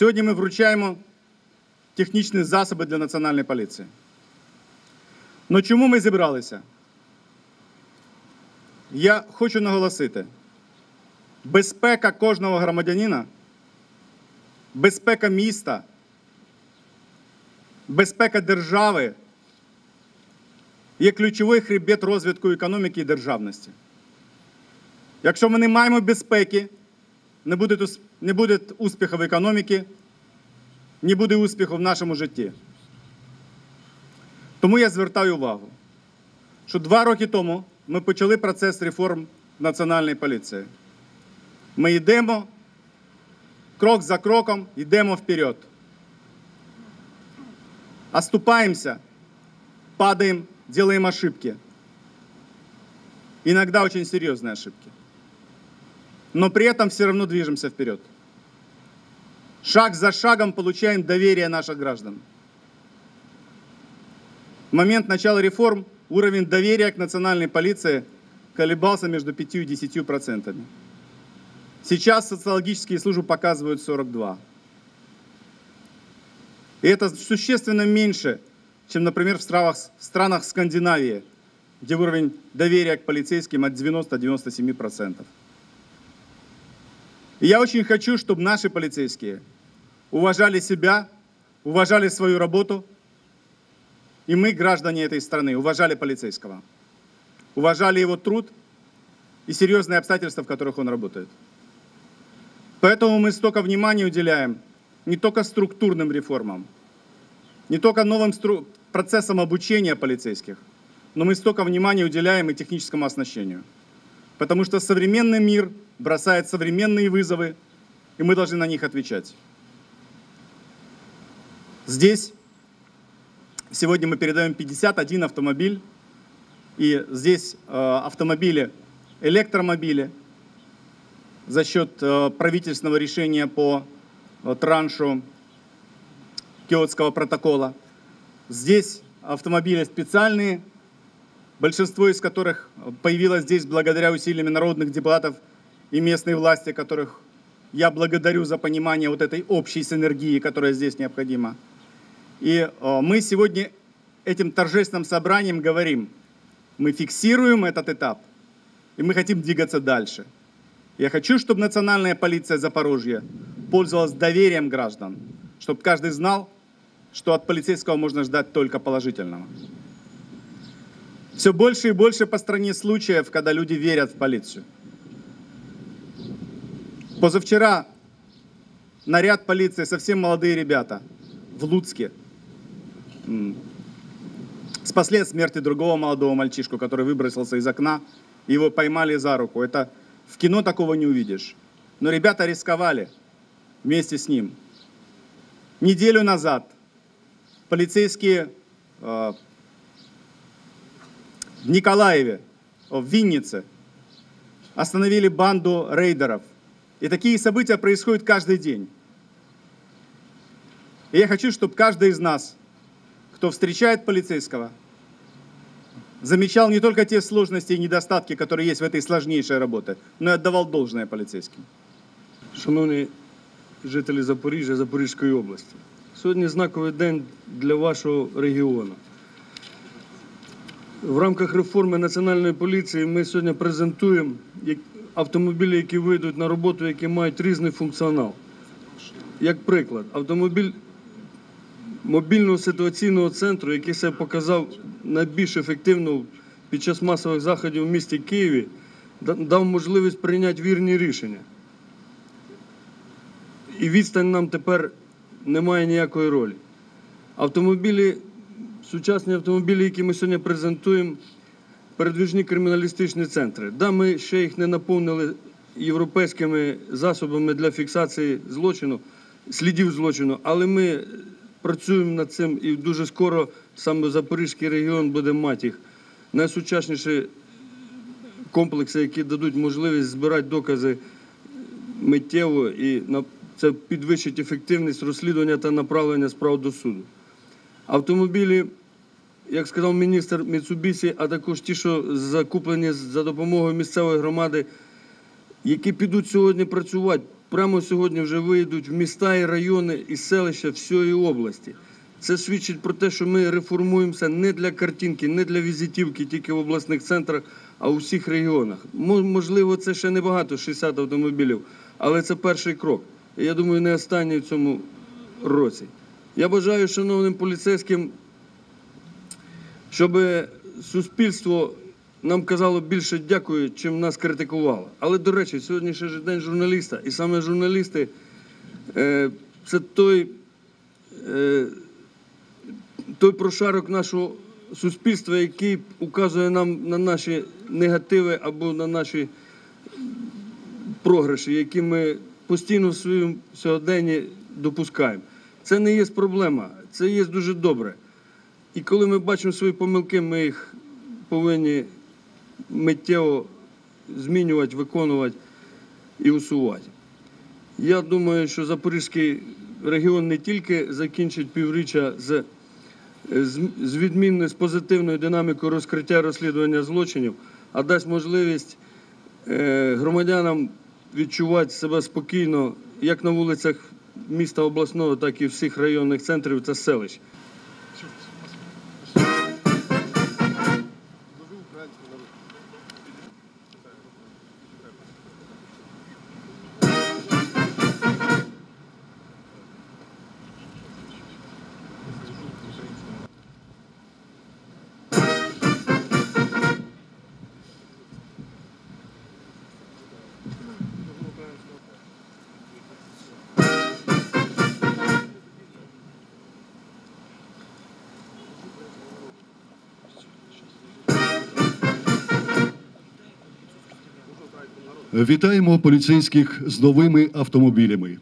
Сьогодні ми вручаємо технічні засоби для національної поліції. Ну чому ми зібралися? Я хочу наголосити: безпека кожного громадянина, безпека міста, безпека держави є ключовий хребет розвитку економіки і державності. Якщо ми не маємо безпеки, не буде, не буде успіху в економіці, не буде успіху в нашому житті. Тому я звертаю увагу, що два роки тому ми почали процес реформ Національної поліції. Ми йдемо крок за кроком, йдемо вперед. Оступаемся, падаем, делаем ошибки. Иногда очень серьезные ошибки. Но при этом все равно движемся вперед. Шаг за шагом получаем доверие наших граждан. В момент начала реформ уровень доверия к национальной полиции колебался между 5 и 10 процентами. Сейчас социологические службы показывают 42. И это существенно меньше, чем, например, в странах, в странах Скандинавии, где уровень доверия к полицейским от 90-97%. И я очень хочу, чтобы наши полицейские уважали себя, уважали свою работу, и мы, граждане этой страны, уважали полицейского, уважали его труд и серьезные обстоятельства, в которых он работает. Поэтому мы столько внимания уделяем не только структурным реформам, не только новым стру- процессам обучения полицейских, но мы столько внимания уделяем и техническому оснащению. Потому что современный мир бросает современные вызовы, и мы должны на них отвечать. Здесь сегодня мы передаем 51 автомобиль, и здесь э, автомобили, электромобили, за счет э, правительственного решения по э, траншу Киотского протокола. Здесь автомобили специальные, большинство из которых появилось здесь благодаря усилиям народных депутатов и местной власти, которых я благодарю за понимание вот этой общей синергии, которая здесь необходима. И э, мы сегодня этим торжественным собранием говорим, мы фиксируем этот этап, и мы хотим двигаться дальше. Я хочу, чтобы национальная полиция Запорожья пользовалась доверием граждан, чтобы каждый знал, что от полицейского можно ждать только положительного. Все больше и больше по стране случаев, когда люди верят в полицию. Позавчера наряд полиции, совсем молодые ребята, в Луцке, спасли от смерти другого молодого мальчишку, который выбросился из окна, его поймали за руку. Это в кино такого не увидишь. Но ребята рисковали вместе с ним. Неделю назад полицейские э, в Николаеве, в Виннице остановили банду рейдеров. И такие события происходят каждый день. И я хочу, чтобы каждый из нас, кто встречает полицейского, замечал не только те сложности и недостатки, которые есть в этой сложнейшей работе, но и отдавал должное полицейским. Шановні жителі Запоріжжя, Запорізької області, сьогодні знаковий день для вашого регіону. В рамках реформи Національної поліції ми сьогодні презентуємо як- Автомобілі, які вийдуть на роботу, які мають різний функціонал. Як приклад, автомобіль мобільного ситуаційного центру, який себе показав найбільш ефективно під час масових заходів в місті Києві, дав можливість прийняти вірні рішення. І відстань нам тепер не має ніякої ролі. Автомобілі, сучасні автомобілі, які ми сьогодні презентуємо, передвіжні криміналістичні центри. Да, ми ще їх не наповнили європейськими засобами для фіксації злочину, слідів злочину, але ми працюємо над цим і дуже скоро саме Запорізький регіон буде мати їх. Найсучасніші комплекси, які дадуть можливість збирати докази миттєво і це підвищить ефективність розслідування та направлення справ до суду. Автомобілі, як сказав міністр Mitsubishi, а також ті, що закуплені за допомогою місцевої громади, які підуть сьогодні працювати прямо сьогодні вже вийдуть в міста і райони і селища всієї області. Це свідчить про те, що ми реформуємося не для картинки, не для візитівки тільки в обласних центрах, а у всіх регіонах. Можливо, це ще не багато, 60 автомобілів, але це перший крок. Я думаю, не останній в цьому році. Я бажаю шановним поліцейським, щоб суспільство нам казало більше дякую, чим нас критикувало. Але, до речі, сьогодні ще ж день журналіста, і саме журналісти е, це той, е, той прошарок нашого суспільства, який указує нам на наші негативи або на наші програші, які ми постійно в своєму сьогоденні допускаємо. Це не є проблема, це є дуже добре. І коли ми бачимо свої помилки, ми їх повинні миттєво змінювати, виконувати і усувати. Я думаю, що Запорізький регіон не тільки закінчить півріччя з, з, відмінною, з позитивною динамікою розкриття розслідування злочинів, а дасть можливість е, громадянам відчувати себе спокійно як на вулицях міста обласного, так і всіх районних центрів та селищ. Вітаємо поліцейських з новими автомобілями.